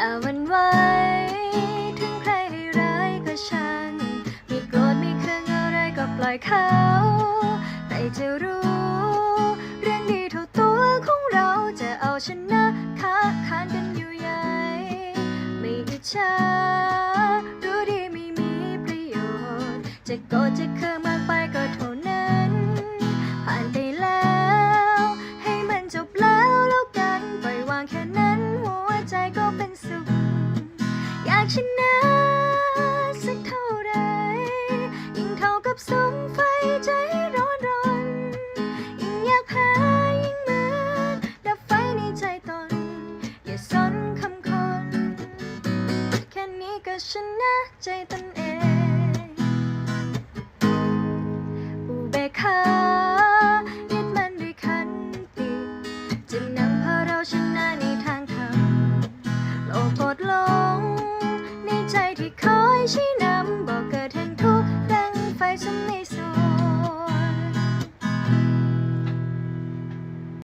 อย่าวันไหวถึงใครให้ร้ายก็ช่างไม่โกรธไม่เคืองอะไรก็ปล่อยเขาใครจะรู้ เรื่องดีเท่าตัวของเราจะเอาชนะค้าขานกันอยู่ใหญ่ไม่อิจฉารู้ดีไม่มีประโยชน์ จะโกรธจะเคืองมากไปก็ทน ชนะสักเท่าไร ยิ่งเท่ากับสงไฟใจร้อนรน ยิ่งอยากแพ้ยิ่งเหมือนดับไฟในใจตน อย่าสนคำคน แค่นี้ก็ชนะใจตนเองอุเบกขายึดมันด้วยขันติจะนำพาเราชนะในทางธรรมโลกโกรธหลง ในใจที่คอยชี้น